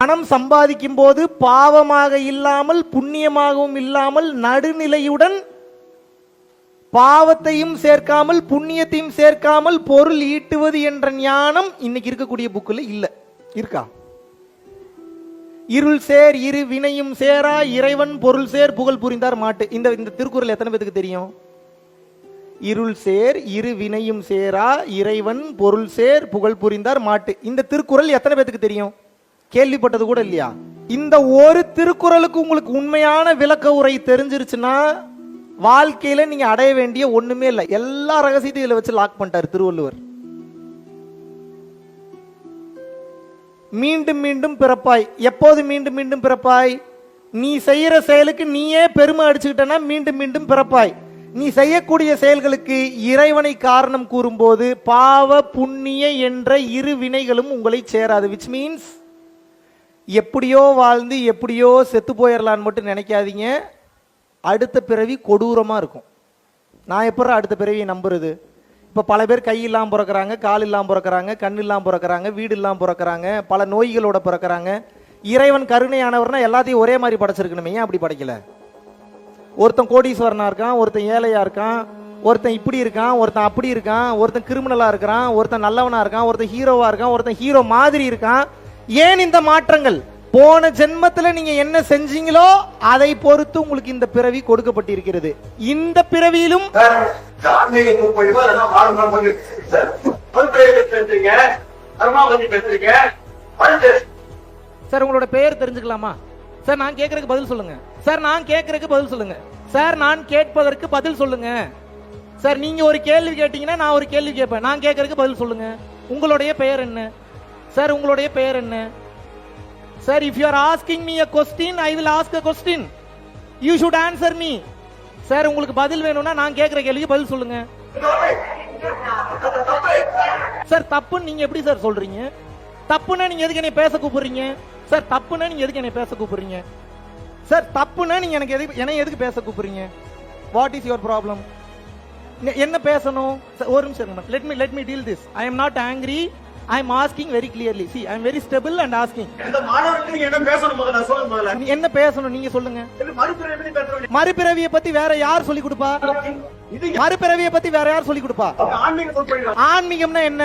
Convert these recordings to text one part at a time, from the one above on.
பணம் சம்பாதிக்கும் போது பாவமாக இல்லாமல் புண்ணியமாகவும் இல்லாமல் நடுநிலையுடன் பாவத்தையும் சேர்க்காமல் புண்ணியத்தையும் சேர்க்காமல் பொருள் ஈட்டுவது என்ற ஞானம் இன்னைக்கு இருக்கக்கூடிய புக்கில் இல்ல. இருக்கா? இருள் சேர் இரு வினையும் சேரா இறைவன் பொருள் சேர் புகழ் புரிந்தார் மாட்டு. இந்த இந்த திருக்குறள் எத்தனை பேத்துக்கு தெரியும்? இருள் சேர் இரு வினையும் சேரா இறைவன் பொருள் சேர் புகழ் புரிந்தார் மாட்டு. இந்த திருக்குறள் எத்தனை பேத்துக்கு தெரியும்? கேள்விப்பட்டது கூட இல்லையா? இந்த ஒரு திருக்குறளுக்கு உங்களுக்கு உண்மையான விளக்க உரை தெரிஞ்சிருச்சுன்னா வாழ்க்கையில நீங்க அடைய வேண்டிய ஒண்ணுமே இல்லை. எல்லா ரகசியத்தையும் இதுல வச்சு லாக் பண்ணிட்டாரு திருவள்ளுவர். மீண்டும் மீண்டும் பிறப்பாய். எப்போது மீண்டும் மீண்டும் பிறப்பாய்? நீ செய்யற செயலுக்கு நீயே பெருமை அடிச்சுக்கிட்டனா மீண்டும் மீண்டும் பிறப்பாய். நீ செய்யக்கூடிய செயல்களுக்கு இறைவனை காரணம் கூறும்போது பாவ புண்ணிய என்ற இரு வினைகளும் உங்களை சேராது விச் மீன்ஸ் எப்படியோ வாழ்ந்து எப்படியோ செத்து போயிடலான்னு மட்டும் நினைக்காதீங்க. அடுத்த பிறவி கொடூரமாக இருக்கும். நான் எப்போ அடுத்த பிறவியை நம்புறது? இப்போ பல பேர் கை இல்லாமல் பிறக்கிறாங்க கால் இல்லாமல் பிறக்கிறாங்க கண் இல்லாமல் பிறக்கறாங்க வீடு இல்லாமல் பிறக்கிறாங்க பல நோய்களோட பிறக்கிறாங்க. இறைவன் கருணையானவர்னா எல்லாத்தையும் ஒரே மாதிரி படைச்சிருக்கணுமே ஏன் அப்படி படைக்கல? ஒருத்தன் கோடீஸ்வரனாக இருக்கான் ஒருத்தன் ஏழையாக இருக்கான் ஒருத்தன் இப்படி இருக்கான் ஒருத்தன் அப்படி இருக்கான் ஒருத்தன் கிரிமினலாக இருக்கிறான் ஒருத்தன் நல்லவனாக இருக்கான் ஒருத்தன் ஹீரோவாக இருக்கான் ஒருத்தன் ஹீரோ மாதிரி இருக்கான். ஏன் இந்த மாற்றங்கள்? போன ஜென்மத்துல நீங்க என்ன செஞ்சீங்களோ அதை பொறுத்து உங்களுக்கு இந்த பிறவி கொடுக்கப்பட்டிருக்கிறது. இந்த பிறவியிலும் சார் உங்களோட பெயர் தெரிஞ்சுக்கலாமா? சார் நான் கேட்கறதுக்கு பதில் சொல்லுங்க. சார் நான் கேட்கறதுக்கு பதில் சொல்லுங்க. சார் நான் கேட்பதற்கு பதில் சொல்லுங்க. சார் நீங்க ஒரு கேள்வி கேட்டீங்கன்னா நான் ஒரு கேள்வி கேட்பேன். நான் கேட்கறதுக்கு பதில் சொல்லுங்க. உங்களுடைய பெயர் என்ன? சார் உங்களுடைய பெயர் என்ன? Sir if you are asking me a question I will ask a question you should answer me sir உங்களுக்கு பதில் வேணும்னா நான் கேட்கிற கேள்விக்கு பதில் சொல்லுங்க. சார் தப்புன்னு நீங்க எப்படி சார் சொல்றீங்க? தப்புன்னா நீங்க எதுக்கு என்னை பேச கூப்பிடுறீங்க? சார் தப்புன்னா நீங்க எதுக்கு என்னை பேச கூப்பிடுறீங்க? சார் தப்புன்னா நீங்க எனக்கு எதுக்கு என்னை எதுக்கு பேச கூப்பிடுறீங்க? வாட் இஸ் யுவர் ப்ராப்ளம் என்ன பேசணும்? ஒரு நிமிஷம் let me let me deal this I am not angry I am asking very clearly see I am very stable and asking இந்த என்ன பேசணும் முதல்ல? நான் சொல்லுங்க முதல்ல. என்ன பேசணும்? நீங்க சொல்லுங்க. மறுபிறவி பேசுறீங்க மறுபிறவியை பத்தி வேற யார் சொல்லி கொடுப்பா? இது மறுபிறவியை பத்தி வேற யார் சொல்லி கொடுப்பா? ஆன்மீக சொற்பொழிவு ஆன்மீகம்னா என்ன?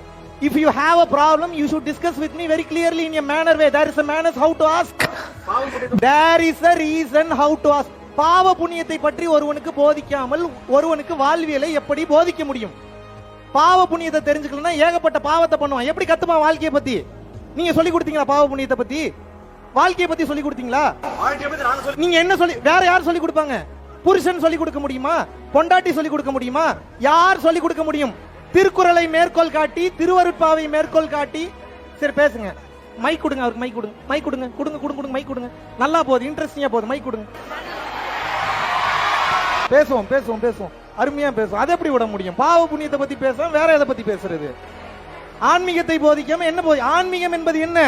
if you have a problem you should discuss with me very clearly in a manner way there is a manners how to ask there is a reason how to ask பாவ புண்ணியத்தை பற்றி ஒருவனுக்கு போதிக்காமல் ஒருவனுக்கு வாழ்வியலை எப்படி போதிக்க முடியும்? பாவ புண்ணியத்தை தெரிஞ்சுக்கலன்னா ஏகப்பட்ட பாவத்தை பண்ணுவான். எப்படி கத்துமா வாழ்க்கையை பத்தி? நீங்க சொல்லி கொடுத்தீங்களா பாவ புண்ணியத்தை பத்தி? வாழ்க்கையை பத்தி சொல்லி கொடுத்தீங்களா? பத்தி நீங்க என்ன சொல்லி வேற யார் சொல்லி கொடுப்பாங்க? புருஷன் சொல்லி கொடுக்க முடியுமா? பொண்டாட்டி சொல்லி கொடுக்க முடியுமா? யார் சொல்லி கொடுக்க முடியும்? திருக்குறளை மேற்கோள் காட்டி திருவருட்பாவை மேற்கோள் காட்டி சரி பேசுங்க. மைக் கொடுங்க அவருக்கு மைக் கொடுங்க. மைக் கொடுங்க கொடுங்க கொடுங்க கொடுங்க மைக் கொடுங்க. நல்லா போகுது இன்ட்ரெஸ்டிங்கா போகுது மைக் கொடுங்க. பேசுவோம் பேசுவோம் பேசுவோம். அருமையா பேசுவோம். அதை எப்படி விட முடியும்? பாவ புண்ணியத்தை பத்தி பேசுவோம் வேற எதை பத்தி பேசுறது? ஆன்மீகத்தை போதிக்காம என்ன போதி ஆன்மீகம் என்பது என்ன?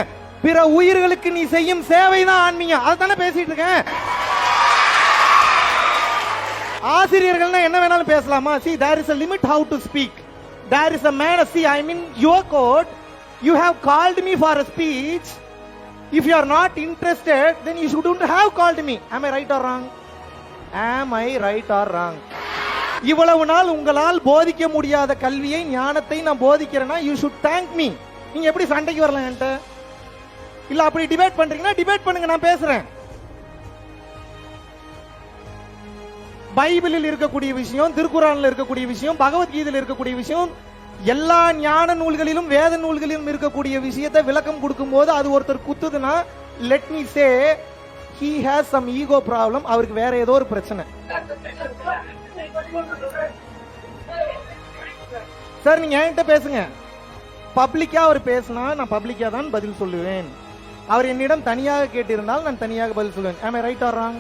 பிற உயிர்களுக்கு நீ செய்யும் சேவை தான் ஆன்மீகம். அதை தானே பேசிட்டு இருக்கேன். ஆசிரியர்கள்னா என்ன வேணாலும் பேசலாமா? See there is a limit how to speak there is a man see i mean your court you have called me for a speech if you are not interested then you shouldn't have called me am i right or wrong am i right or wrong இவ்வளவு நாள் உங்களால் போதிக்க முடியாத கல்வியை ஞானத்தை நான் போதிக்கிறேன்னா you should thank me நீங்க எப்படி சண்டைக்கு வரலாம் என்கிட்ட இல்ல அப்படி டிபேட் பண்றீங்கன்னா டிபேட் பண்ணுங்க நான் பேசுறேன் பைபிளில் இருக்கக்கூடிய விஷயம் திருக்குறானில் இருக்கக்கூடிய விஷயம் பகவத்கீதையில் இருக்கக்கூடிய விஷயம் எல்லா ஞான நூல்களிலும் வேத நூல்களிலும் இருக்கக்கூடிய விஷயத்தை விளக்கம் கொடுக்கும்போது அது ஒருத்தர் குத்துதுன்னா let me say he has some ego problem அவருக்கு வேற ஏதோ ஒரு பிரச்சனை. சார் நீங்க என்கிட்ட பேசுங்க. பப்ளிக்கா அவர் பேசினா நான் பப்ளிக்கா தான் பதில் சொல்லுவேன். அவர் என்னிடம் தனியாக கேட்டிருந்தால் நான் தனியாக பதில் சொல்லுவேன். ஆமே ரைட் ஆர் ராங்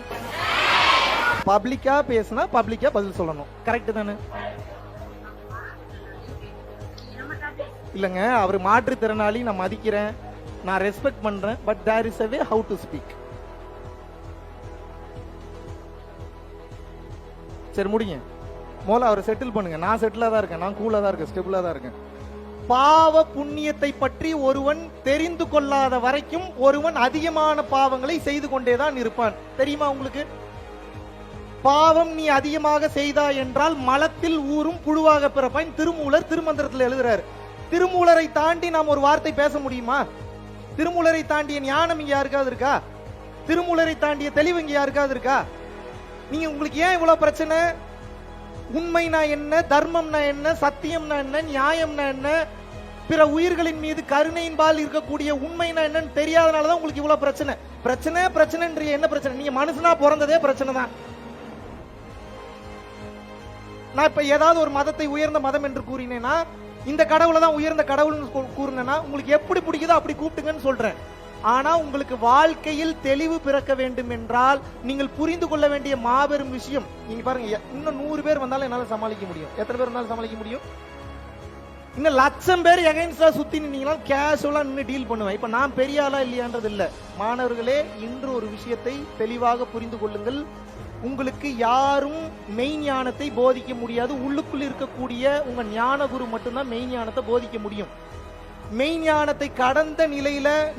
பப்ளிக்கா பேசினா பப்ளிக்கா பதில் சொல்லணும். கரெக்ட் தானே? இல்லைங்க அவர் மாற்றுத்திறனாளி நான் மதிக்கிறேன் நான் ரெஸ்பெக்ட் பண்றேன் but there is a way how to speak சரி முடிங்க. மோல அவரை செட்டில் பண்ணுங்க. நான் செட்டிலா தான் இருக்கேன் நான் கூலா தான் இருக்கேன் ஸ்டெபிளா தான் இருக்கேன். பாவ புண்ணியத்தை பற்றி ஒருவன் தெரிந்து கொள்ளாத வரைக்கும் ஒருவன் அதிகமான பாவங்களை செய்து கொண்டே தான் இருப்பான். தெரியுமா உங்களுக்கு? பாவம் நீ அதிகமாக செய்தா என்றால் மலத்தில் ஊறும் புழுவாக பிறப்பான் திருமூலர் திருமந்திரத்தில் எழுதுறாரு. திருமூலரை தாண்டி நாம் ஒரு வார்த்தை பேச முடியுமா? திருமூலரை தாண்டிய ஞானம் இங்க யாருக்காவது இருக்கா? திருமூலரை தாண்டிய தெளிவு இங்க யாருக்காவது இருக்கா? நீங்க உங்களுக்கு ஏன் இவ்வளவு பிரச்சனை? உண்மைனா என்ன? தர்மம்னா என்ன? சத்தியம்னா என்ன? நியாயம்னா என்ன? பிற உயிர்களின் மீது கருணையின்பால் இருக்கக்கூடிய உண்மைனா என்னன்னு தெரியாதனாலதான் உங்களுக்கு இவ்வளவு பிரச்சனை. பிரச்சனை பிரச்சனைன்ற என்ன பிரச்சனை? நீங்க மனுஷனா பிறந்ததே பிரச்சனை தான் நான் இப்ப ஏதாவது ஒரு மதத்தை உயர்ந்த மதம் என்று கூறினேன்னா இந்த கடவுளை தான் உயர்ந்த கடவுள்னு கூறினேன்னா உங்களுக்கு எப்படி பிடிக்குதோ அப்படி கூப்பிட்டுங்கன்னு சொல்றேன். ஆனா உங்களுக்கு வாழ்க்கையில் தெளிவு பிறக்க வேண்டும் என்றால் நீங்கள் புரிந்து கொள்ள வேண்டிய மாபெரும் விஷயம் நீங்க பாருங்க இன்னும் நூறு பேர் வந்தாலும் என்னால சமாளிக்க முடியும். எத்தனை பேர் வந்தாலும் சமாளிக்க முடியும்? இன்னும் லட்சம் பேர் எகைன்ஸ்டா சுத்தி நின்னீங்களா கேஷுவலா நின்று டீல் பண்ணுவேன். இப்ப நான் பெரிய ஆளா இல்லையான்றது இல்ல. மாணவர்களே இன்று ஒரு விஷயத்தை தெளிவாக புரிந்து கொள்ளுங்கள். உங்களுக்கு யாரும் மெய் ஞானத்தை போதிக்க முடியாது. உள்ளுக்குள் இருக்கக்கூடிய உங்க ஞான குரு மட்டும்தான் மெய் ஞானத்தை போதிக்க முடியும். மெய் ஞானத்தை கடந்த நிலையில